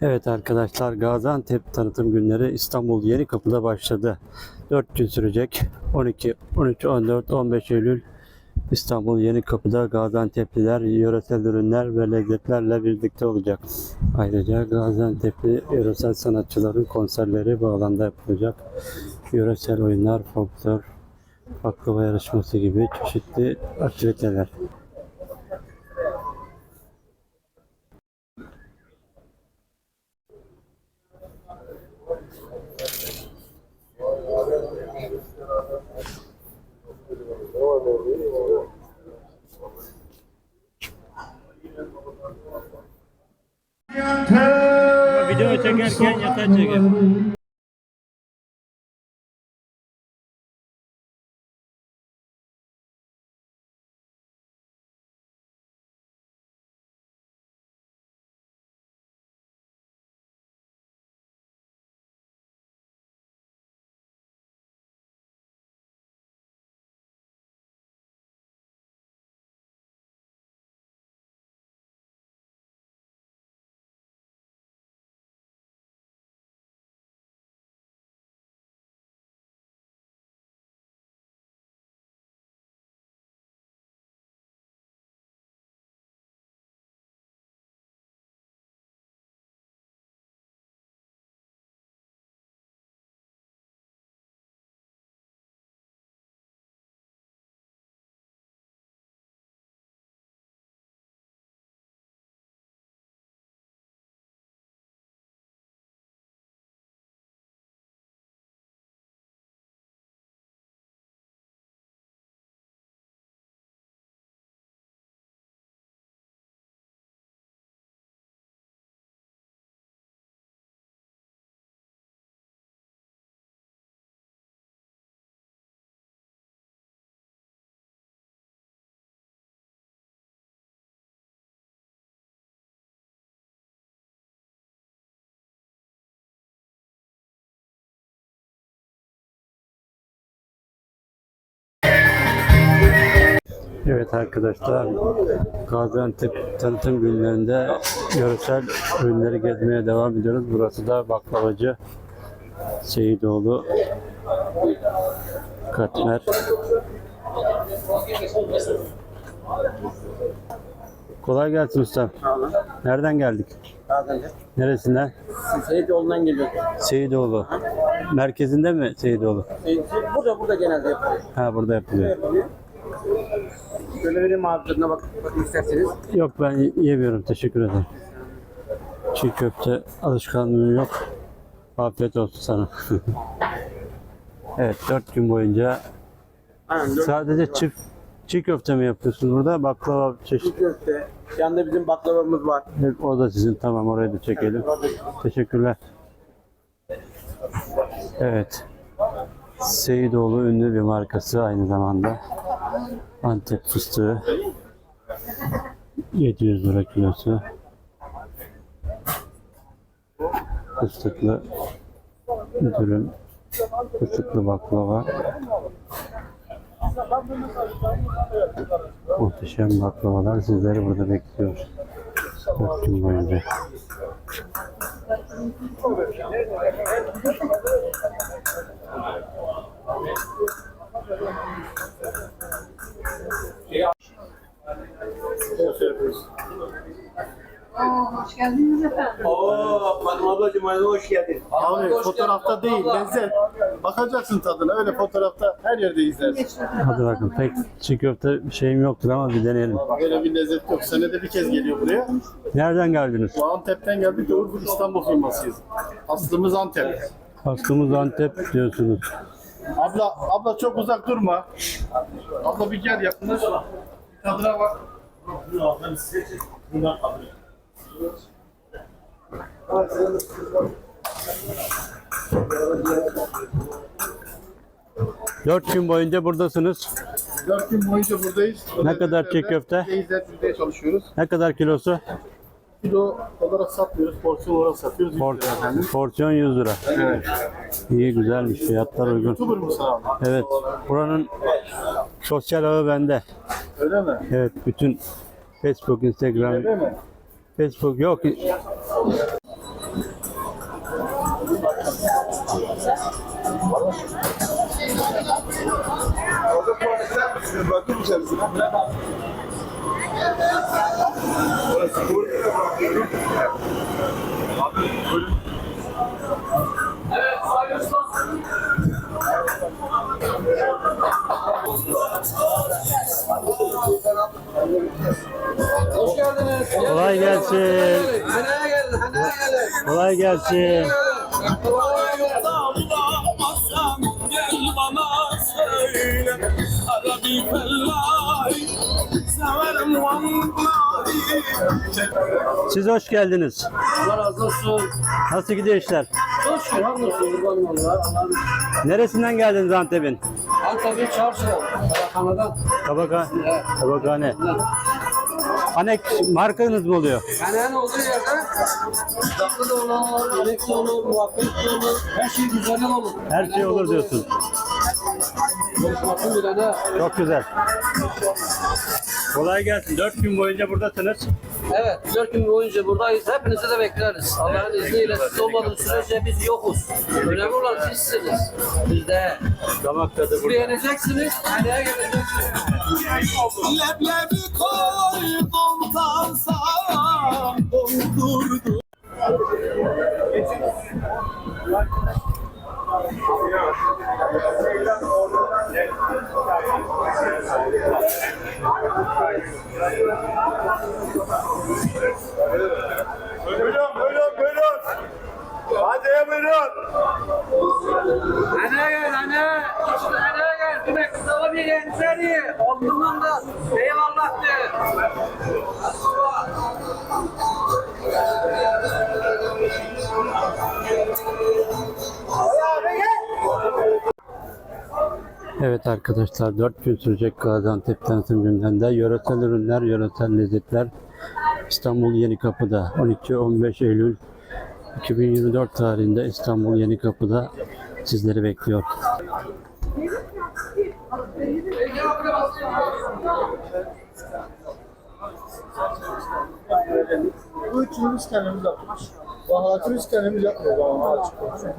Evet arkadaşlar Gaziantep tanıtım günleri İstanbul Yeni Kapı'da başladı. 4 gün sürecek. 12, 13, 14, 15 Eylül İstanbul Yeni Kapı'da Gaziantep'liler yöresel ürünler ve lezzetlerle birlikte olacak. Ayrıca Gaziantep'li yöresel sanatçıların konserleri bu alanda yapılacak. Yöresel oyunlar, folklor, baklava yarışması gibi çeşitli aktiviteler. Video çekerken yatağa çeker. Evet arkadaşlar, Gaziantep tanıtım günlerinde yöresel ürünleri gezmeye devam ediyoruz. Burası da baklavacı Seyidoğlu Katmer. Kolay gelsin ustam. Nereden geldik? Neresinden? Seyit yolundan geliyor. Seyidoğlu. Merkezinde mi Seyidoğlu? Seyit, burada burada genelde yapılıyor. Ha burada yapılıyor. yapılıyor. Şöyle vereyim abi tadına bak, isterseniz. Yok ben yemiyorum. Teşekkür ederim. Çiğ köfte alışkanlığım yok. Afiyet olsun sana. evet dört gün boyunca Aynen, dört sadece çift çiğ köfte mi yapıyorsun burada? Baklava çeşit. köfte. Yanında bizim baklavamız var. Hep o da sizin. Tamam orayı da çekelim. Teşekkürler. Evet. Seyidoğlu ünlü bir markası aynı zamanda. Antep fıstığı. 700 lira kilosu. Fıstıklı dürüm. Fıstıklı baklava. Muhteşem baklavalar sizleri burada bekliyor. 4 gün boyunca. Oo, hoş geldiniz efendim. Oo, Fatma ablacığım hoş geldin. Abi fotoğrafta değil, lezzet. Bakacaksın tadına. Öyle fotoğrafta her yerde izlersin. Hadi bakın pek çiğ köfte şeyim yoktur ama bir deneyelim. Böyle bir lezzet yok. Senede bir kez geliyor buraya. Nereden geldiniz? Bu Antep'ten geldik. Doğru İstanbul firmasıyız. Aslımız Antep. Aklımız Antep diyorsunuz. Abla, abla çok uzak durma. Abla bir gel yakınlaş. Tadına bak. Dört gün boyunca buradasınız. Dört gün boyunca buradayız. Ne kadar çiğ köfte? İzletmeye çalışıyoruz. Ne kadar kilosu? Kilo olarak satmıyoruz, porsiyon olarak satıyoruz. Por- 100 lira efendim. porsiyon 100 lira. Evet. İyi güzelmiş fiyatlar uygun. YouTuber mısın abi? Evet. Buranın sosyal ağı bende. Öyle mi? Evet. Bütün Facebook, Instagram, Öyle mi? Facebook yok. Bakın içerisine. Hoş geldiniz. Kolay gelsin. Haneye geldin, haneye geldin. Kolay gelsin. Kolay gelsin. Gel bana söyle Ara bir fellayı Severim vallahi Siz hoş geldiniz. Allah razı olsun. Nasıl gidiyor işler? Çok şükür hamdolsun kurbanım Allah. Allah'ım. Neresinden geldiniz Antep'in? Antep'in çarşıdan, Karakana'dan. Tabaka, tabakhane. Anek markanız mı oluyor? Hanenin olduğu yerde tatlı da olur, yemek de olur, muhabbet de olur. Her şey güzel olur. Her şey olur diyorsun. Çok güzel. Kolay gelsin. Dört gün boyunca buradasınız. Evet, dört gün boyunca buradayız. Hepinizi de bekleriz. Allah'ın izniyle siz olmadığı sürece biz yokuz. Önemli olan sizsiniz. Biz de. Damak tadı burada. geleceksiniz, haneye geleceksiniz. Leblebi koydum taza Doldurdum Evet arkadaşlar 4 gün sürecek Gaziantep tanıtım günlerinde yöresel ürünler, yöresel lezzetler İstanbul Yenikapı'da 12-15 Eylül 2024 tarihinde İstanbul Yenikapı'da sizleri bekliyor. Bu üçünü biz kendimiz yapıyoruz. Baharatı biz kendimiz yapmıyoruz ama açık konuşayım.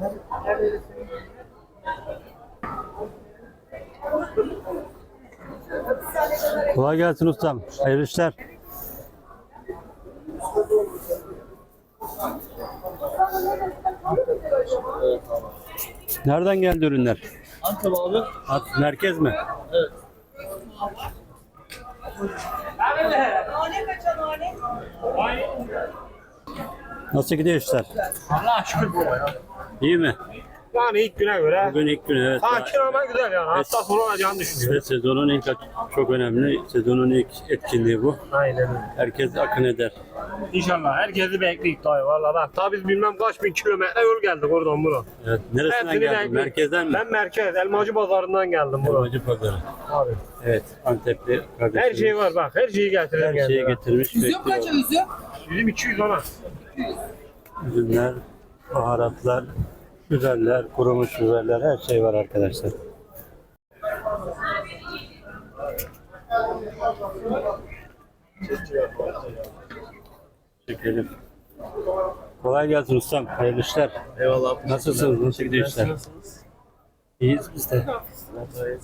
Kolay gelsin ustam. Hayırlı işler. Nereden geldi ürünler? Antep abi. At- Merkez mi? Evet. Nasıl gidiyor işler? Allah şükür bu ya. İyi mi? Yani ilk güne göre Bugün ilk gün evet. sakin ama güzel yani. Hafta sonu olacağını düşünüyorum. Ve sezonun ilk çok önemli. Sezonun ilk etkinliği bu. Aynen öyle. Herkes akın eder. İnşallah herkesi bekliyoruz dayı valla bak. Ta biz bilmem kaç bin kilometre yol geldik oradan buraya. Evet. Neresinden Hepsini geldin? Merkezden mi? Ben merkez, Elmacı Pazarı'ndan geldim buraya. Elmacı Pazarı. Abi. Evet. Antepli kardeşimiz. Her şey var bak, her şeyi getirelim. Her şeyi getirmiş. bekliyor. Bizim 200 ona. Ürünler, baharatlar, biberler, kurumuş biberler her şey var arkadaşlar. Çekelim. Kolay gelsin ustam. Hayırlı işler. Eyvallah. Nasılsınız? Nasıl gidiyor işler? İyiyiz biz de.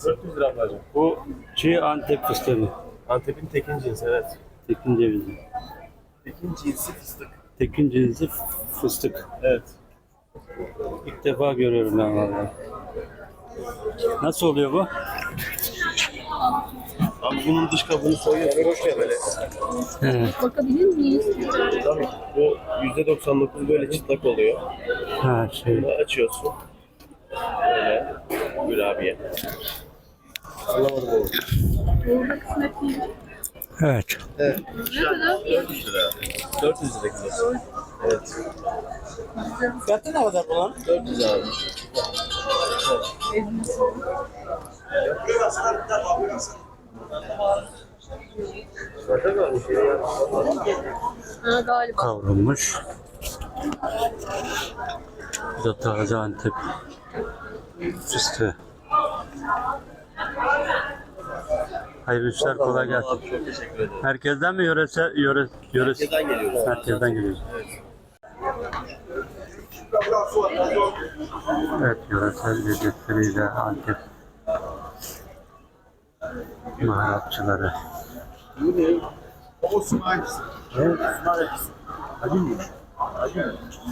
400 lira ablacığım. Bu çiğ Antep fıstığı mı? Antep'in tekin cinsi evet. Tekin cevizi. Tekin cinsi fıstık. Tekin cevizi fıstık. Evet. İlk defa görüyorum ben vallahi. Nasıl oluyor bu? Abi bunun dış kabuğunu soyuyorsun. Hoş geldin. Evet. Bakabilir miyiz? Tabii bu %99 böyle çıtlak oluyor. Ha şey. Bunu açıyorsun. Böyle. Buyur abiye. Anlamadım oğlum. Değil. Evet. Ne kadar? 400 lira. 400 lira kilosu. Evet. Fiyatı ne kadar bunun? 400 abi. Ha galiba. kavrulmuş. Bu da taze Antep fıstığı. Hayırlı işler kolay gelsin. Çok teşekkür ederim. Merkezden mi yöresel yöre yöresi? Merkezden geliyoruz. Merkezden geliyoruz. Evet yöresel lezzetleriyle Antep baharatçıları. O sunay.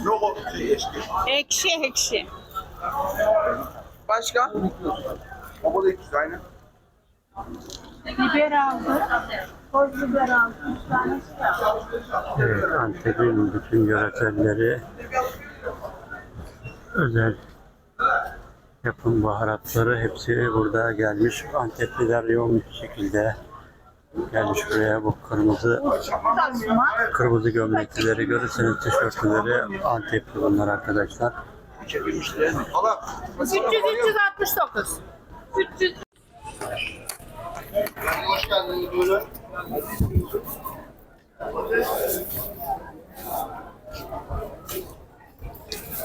Yok o şey eşki. Ekşi ekşi. Başka? O da ikisi aynı. Biber aldım. Toz biber aldım. Üç tane Evet, Antep'in bütün yöreselleri özel yapım baharatları hepsi burada gelmiş. Antepliler yoğun bir şekilde gelmiş buraya bu kırmızı kırmızı gömleklileri görürseniz tişörtleri Antepli bunlar arkadaşlar. 300 369. 300 Hoş geldiniz böyle.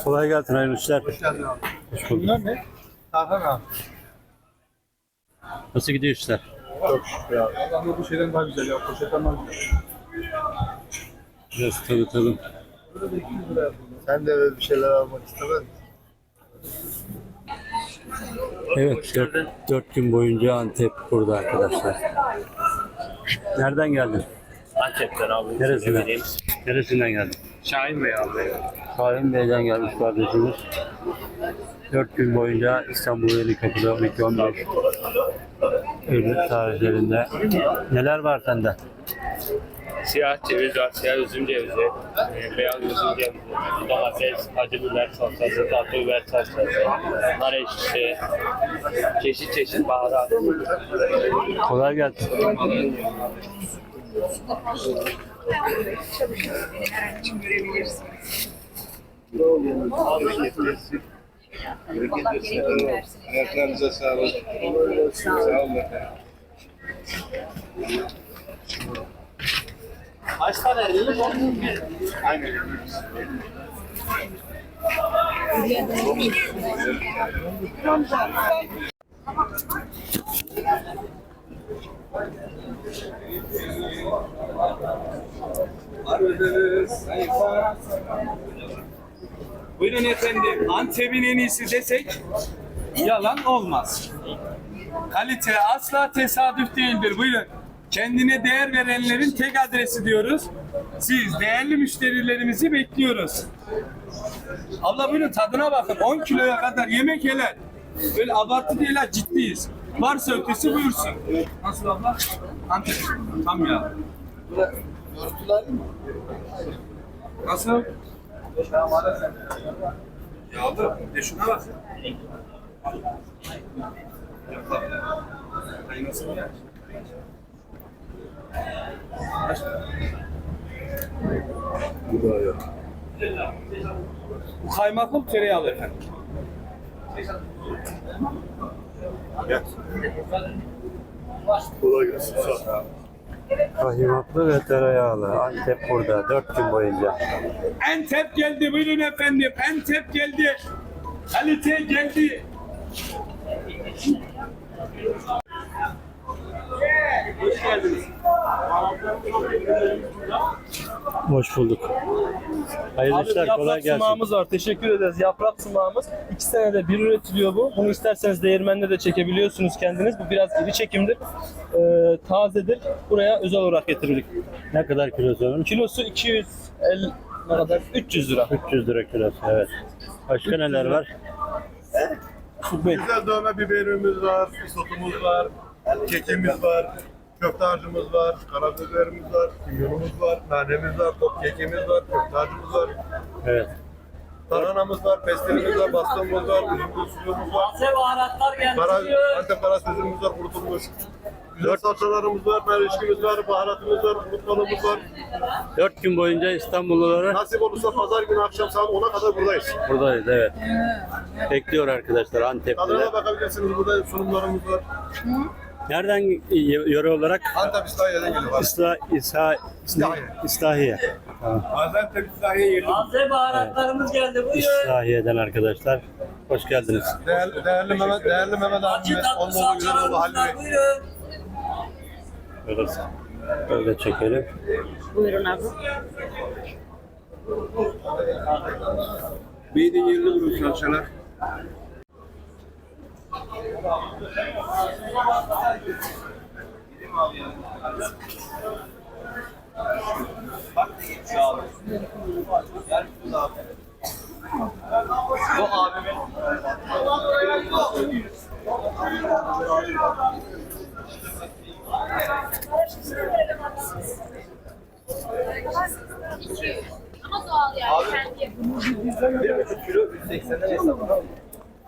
Kolay gelsin hayırlı işler. Hoş geldin abi. Hoş bulduk. Bunlar ne? Tarhan abi. Nasıl gidiyor işler? Çok şükür abi. Ama bu şeyden daha güzel ya. Poşetten daha güzel. Biraz tanıtalım. Sen de öyle bir şeyler almak istemez misin? Evet, dört, dört gün boyunca Antep burada arkadaşlar. Nereden geldin? Antep'ten abi. Neresinden? Neresinden geldin? Şahin Bey abi. Şahin Bey'den gelmiş kardeşimiz. Dört gün boyunca İstanbul Yeni Kapı'da 12-15 Eylül tarihlerinde. Neler var sende? Siyah ceviz var, siyah üzüm cevizi, e, beyaz üzüm cevizi, domates, acı biber salçası, tatlı biber salçası, nar ekşisi, çeşit çeşit baharat. Kolay gelsin. Ayaklarınıza sağlık. Sağ olun efendim. Kaç tane elli Aynen. Buyurun efendim. Antep'in en iyisi desek yalan olmaz. Kalite asla tesadüf değildir. Buyurun. Kendine değer verenlerin tek adresi diyoruz. Siz değerli müşterilerimizi bekliyoruz. Abla buyurun tadına bakın. 10 kiloya kadar yemek helal. Böyle abartı değil ha ciddiyiz. Varsa ötesi buyursun. Nasıl abla? Antep. Tam ya. Nasıl? Ya abla de şuna bak. Ay nasıl ya? Bu da yok. Bu kaymaklı mı tereyağlı efendim? Gel. Kolay gelsin. Sağ ol. Kahimatlı ve tereyağlı. Antep burada dört gün boyunca. Entep geldi buyurun efendim. Entep geldi. Kalite geldi. Hoş geldiniz. Hoş bulduk. Hayırlı Abi işler kolay yaprak gelsin. sumağımız var. Teşekkür ederiz. Yaprak sumağımız. iki senede bir üretiliyor bu. Bunu isterseniz değirmende de çekebiliyorsunuz kendiniz. Bu biraz iri çekimdir. Ee, tazedir. Buraya özel olarak getirdik. Ne kadar kilosu onun? Kilosu 250 ne kadar? 300 lira. 300 lira kilosu evet. Başka neler var? Güzel dövme biberimiz var, isotumuz var, kekimiz var, köfte harcımız var, karabiberimiz var, kimyonumuz var, nanemiz var, top kekimiz var, köfte harcımız var, Evet. tarhanamız var, pestilimiz var, bastonumuz var, üzümlü suyumuz var, Taze baharatlar geldi. kara, Antep sözümüz var, kurutulmuş. Güzel salçalarımız var, merişkimiz var, baharatımız var, kurutmalımız var. Dört gün boyunca İstanbullulara Nasip olursa pazar günü akşam saat 10'a kadar buradayız. buradayız evet. Bekliyor arkadaşlar Tadına Antepliler. bakabilirsiniz, burada sunumlarımız var. Nereden y- yöre olarak? Antep İslahiye'den geliyor. İsla, İsa, İslahiye. İslahiye. Tamam. Gaziantep İslahiye yerli. Taze baharatlarımız geldi. Buyurun. İslahiye'den arkadaşlar. Hoş geldiniz. Değerli, değerli Mehmet, değerli Mehmet abimiz, onun oğlu Güzel oğlu Halil. Bey. Buyurun. Böyle, böyle çekelim. Buyurun abi. Bir de yerli vuruş salçalar. Ama doğal yani. Kendi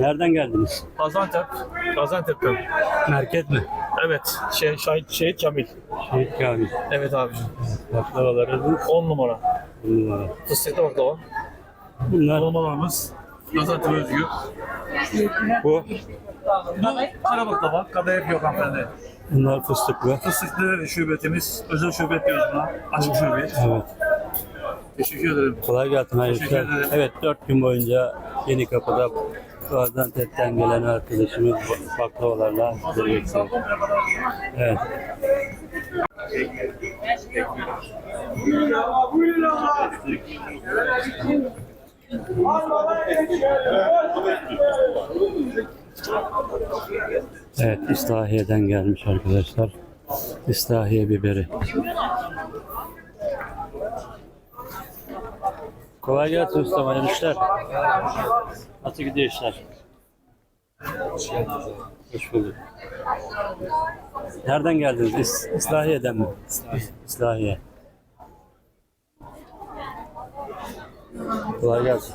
Nereden geldiniz? Gaziantep. Gaziantep'ten. Merkez mi? Evet. Şey, şahit, şehit Kamil. Şehit Kamil. Evet abi. Baklavalarınız 10 numara. on numara. Fıstıklı baklava. Bunlar Dolmalarımız. Gaziantep özgü. bu. Bu kara baklava. Kadayıf yok hanımefendi. Bunlar fıstıklı. Fıstıklı şubetimiz. Özel şubet diyoruz buna. Açık şubet. Evet. Teşekkür ederim. Kolay gelsin. Hayırlı Teşekkür ederim. Evet. Dört gün boyunca Yeni Kapı'da Gaziantep'ten gelen arkadaşımız baklavalarla bekliyor. Evet. Evet, İslahiye'den gelmiş arkadaşlar. İslahiye biberi. Kolay gelsin ustam, hayırlı işler. Nasıl gidiyor işler? Hoş bulduk. Nereden geldiniz? İs İslahiye'den mi? İslahiye. Kolay gelsin.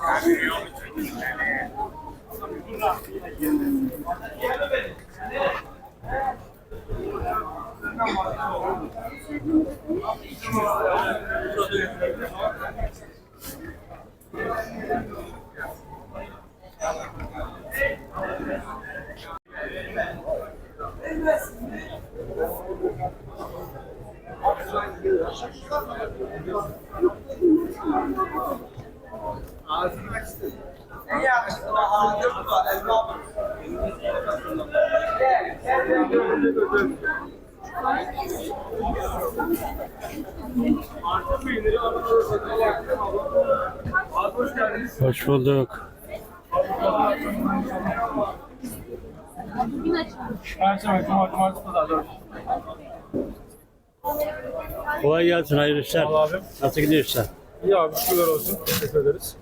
Hoş bulduk. Perşembe, Cuma, Cumartesi, Pazar. dört. Kolay gelsin, hayırlı işler. Sağ ol abim. Nasıl gidiyor işler? İyi abi şükürler olsun. Teşekkür ederiz.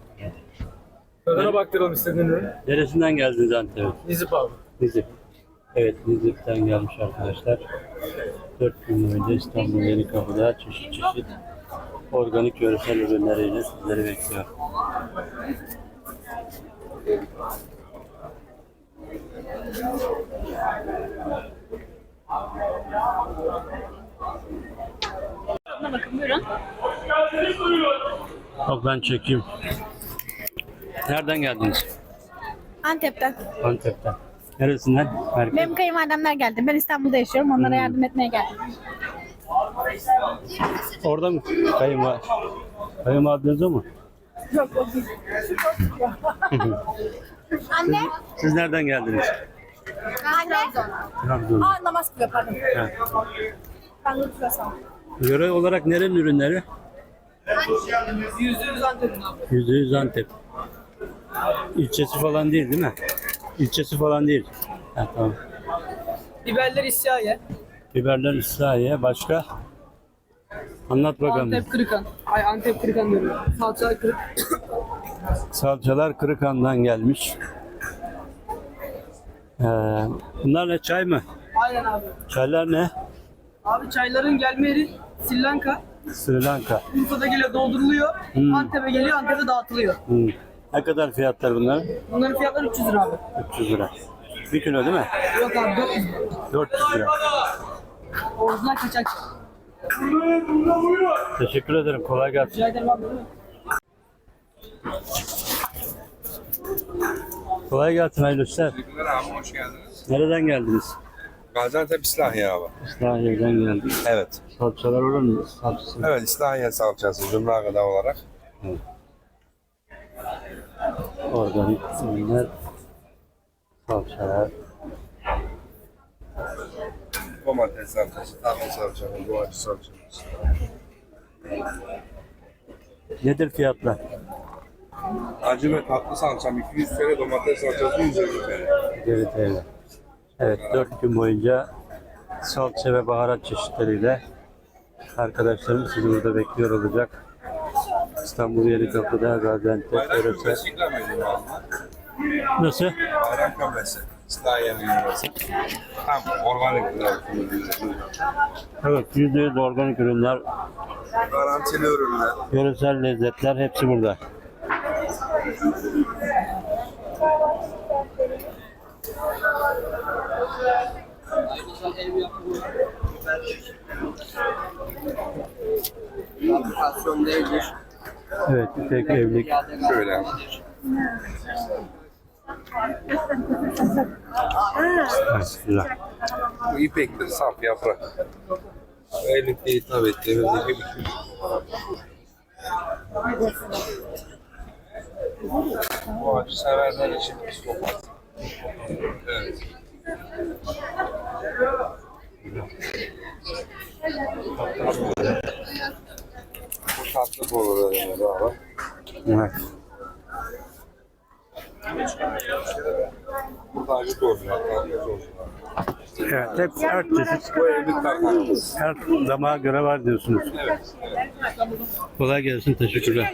Tadına baktıralım istediğin ürün. Neresinden geldiniz Antep'e? Nizip abi. Nizip. Evet, Nizip'ten gelmiş arkadaşlar. Dört gün boyunca İstanbul Yeni Kapı'da çeşit çeşit organik yöresel ürünleriyle sizleri bekliyor. bakın buyurun. Bak ben çekeyim. Nereden geldiniz? Antep'ten. Antep'ten. Neresinden? Merkez. Benim kayınvalidemler geldi. Ben İstanbul'da yaşıyorum. Onlara yardım etmeye geldim. Orada mı? Kayınva Kayınvalideniz o mu? Yok o değil. Anne. Siz nereden geldiniz? Anne. Trabzon. Aa namaz kılıyor pardon. Ha. Ben de tutuyorsam. Yöre olarak nerenin ürünleri? Yüzde yüz Antep'in abi. Yüzde yüz Antep. İlçesi falan değil değil mi? İlçesi falan değil. Ha, tamam. Biberler İsyaye. Biberler İslahiye. Başka? Anlat bakalım. Antep Kırıkan. Ay Antep Kırıkan diyorum. Salça Kırık. Salçalar Kırıkan'dan gelmiş. Ee, bunlar ne? Çay mı? Aynen abi. Çaylar ne? Abi çayların gelme yeri Sri Lanka. Sri Lanka. Urfa'da geliyor dolduruluyor. Hmm. Antep'e geliyor Antep'e dağıtılıyor. Hmm. Ne kadar fiyatlar bunlar? Bunların fiyatları 300 lira abi. 300 lira. Bir kilo değil mi? Yok abi 400 lira. 400 lira. Orijinal kaçak. Teşekkür ederim. Kolay gelsin. Rica ederim abi. Kolay gelsin hayırlı işler. Teşekkürler abi hoş geldiniz. Nereden geldiniz? Gaziantep İslahiye abi. İslahiye'den geldik. Evet. Salçalar olur mu? Salçası. Evet İslahiye salçası zümra gıda olarak. Organik ürünler. Salçalar. Domates salçası, tatlı salçamız, doğacı salçamız. Nedir fiyatlar? Acı ve tatlı salçam 200 TL, domates salçası 150 TL. Geri TL. Evet, 4 gün boyunca salça ve baharat çeşitleriyle arkadaşlarım sizi burada bekliyor olacak. İstanbul Yenikapı'da Gaziantep Bayram Örese. Nasıl? Bayram kömbesi. Yuvası. Tam organik gıda. Evet, %100 organik ürünler, Garantili ürünler. yöresel lezzetler hepsi burada. Evet, tek evlilik. Şöyle. Güzel. Bu ipektir, saf yaprak. Evlilikte hitap ettiğimizdeki bir şey. Bu acı severler için bir sopa. Evet. Bu tatlı bolu verimiz abi. Evet. Bu da acı olsun. Evet, hep her çeşit, Bu evlilik her damağa göre var diyorsunuz. Evet, evet. Kolay gelsin, teşekkürler.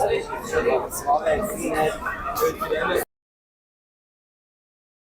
Abi sizinle